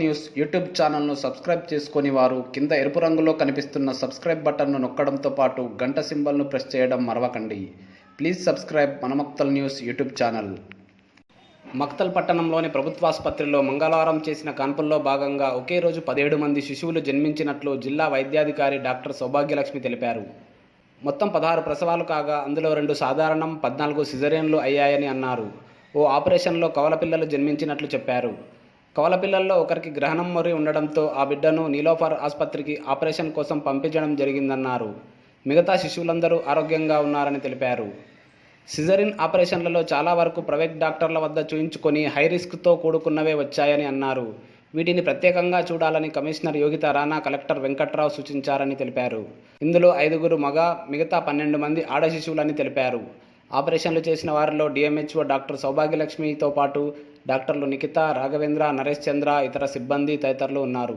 News YouTube ఛానల్ను subscribe చేసుకుని వారు కింద ఎరుపు రంగులో కనిపిస్తున్న సబ్స్క్రైబ్ బటన్ను నొక్కడంతో పాటు గంట సింబల్ను ప్రెస్ చేయడం మరవకండి. Please subscribe Manamakthal news YouTube channel. Makthal పట్టణంలోని ప్రభుత్వాసుపత్రిలో మంగళవారం చేసిన కాన్పుల్లో భాగంగా ఒకే రోజు పదిహేడు మంది శిశువులు జన్మించినట్లు జిల్లా వైద్యాధికారి డాక్టర్ సౌభాగ్యలక్ష్మి తెలిపారు. మొత్తం పదహారు ప్రసవాలు కాగా అందులో రెండు సాధారణం పద్నాలుగు సిజరియన్లు అయ్యాయని అన్నారు. ఓ ఆపరేషన్లో కవల పిల్లలు జన్మించినట్లు చెప్పారు. కవల పిల్లల్లో ఒకరికి గ్రహణం మొరి ఉండడంతో ఆ బిడ్డను నీలోఫర్ ఆసుపత్రికి ఆపరేషన్ కోసం పంపించడం జరిగిందన్నారు. మిగతా శిశువులందరూ ఆరోగ్యంగా ఉన్నారని తెలిపారు. సిజరిన్ ఆపరేషన్లలో చాలా వరకు ప్రైవేట్ డాక్టర్ల వద్ద చూయించుకొని హై రిస్క్తో కూడుకున్నవే వచ్చాయని అన్నారు. వీటిని ప్రత్యేకంగా చూడాలని కమిషనర్ యోగిత రాణా కలెక్టర్ వెంకట్రావు సూచించారని తెలిపారు. ఇందులో ఐదుగురు మగ మిగతా పన్నెండు మంది ఆడ శిశువులని తెలిపారు. ఆపరేషన్లు చేసిన వారిలో డిఎంహెచ్ఓ డాక్టర్ సౌభాగ్యలక్ష్మితో పాటు డాక్టర్లు నిఖిత రాఘవేంద్ర నరేష్ చంద్ర ఇతర సిబ్బంది తదితరులు ఉన్నారు.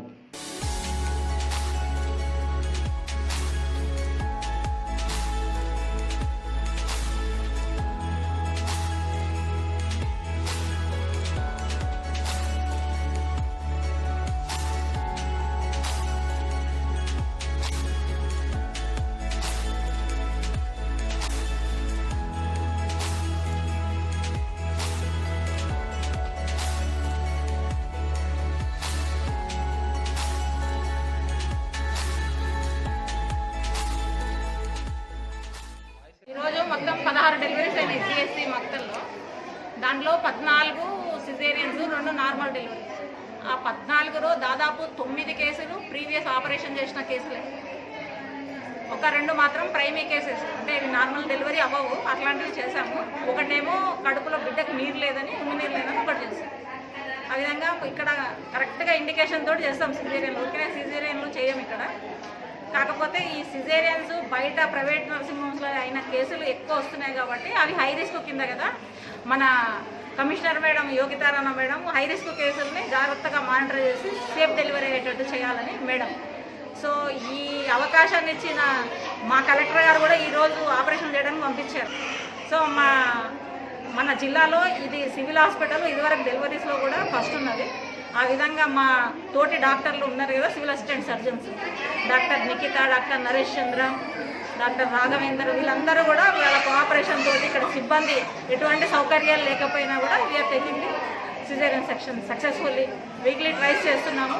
పదహారు డెలివరీస్ అయినాయి సిఎస్సి మొత్తంలో. దాంట్లో పద్నాలుగు సిజేరియన్స్ రెండు నార్మల్ డెలివరీస్ ఆ పద్నాలుగులో దాదాపు తొమ్మిది కేసులు ప్రీవియస్ ఆపరేషన్ చేసిన కేసులే. ఒక రెండు మాత్రం ప్రైమీ కేసెస్ అంటే నార్మల్ డెలివరీ అవ్వవు. అట్లాంటివి చేశాము. ఒకటేమో కడుపులో బిడ్డకు నీరు లేదని ఉమ్మి నీరు లేదని ఒకటి చేశాం. ఆ విధంగా ఇక్కడ కరెక్ట్గా ఇండికేషన్ తోటి చేస్తాం సిజేరియన్లు ఓకే సిజేరియన్లు చేయం ఇక్కడ. కాకపోతే ఈ సిజేరియన్స్ బయట ప్రైవేట్ నర్సింగ్ హోమ్స్లో అయిన కేసులు ఎక్కువ వస్తున్నాయి కాబట్టి అవి హై రిస్క్ కింద కదా. మన commissioner madam Yogitarana madam high risk కేసుల్ని జాగ్రత్తగా మానిటర్ చేసి సేఫ్ డెలివరీ అయ్యేటట్టు చేయాలని మేడం. సో ఈ అవకాశాన్ని ఇచ్చిన మా కలెక్టర్ గారు కూడా ఈరోజు ఆపరేషన్ చేయడానికి పంపించారు. సో మా మన జిల్లాలో ఇది సివిల్ హాస్పిటల్ ఇదివరకు డెలివరీస్లో కూడా ఫస్ట్ ఉన్నది. ఆ విధంగా మా తోటి డాక్టర్లు ఉన్నారు కదా civil assistant surgeons. Doctor Nikhita doctor Naresh Chandra doctor Raghavender వీళ్ళందరూ కూడా వీళ్ళ కోఆపరేషన్ తోటి ఇక్కడ సిబ్బంది ఎటువంటి సౌకర్యాలు లేకపోయినా కూడా we are taking the caesarean section successfully weekly thrice చేస్తున్నాము.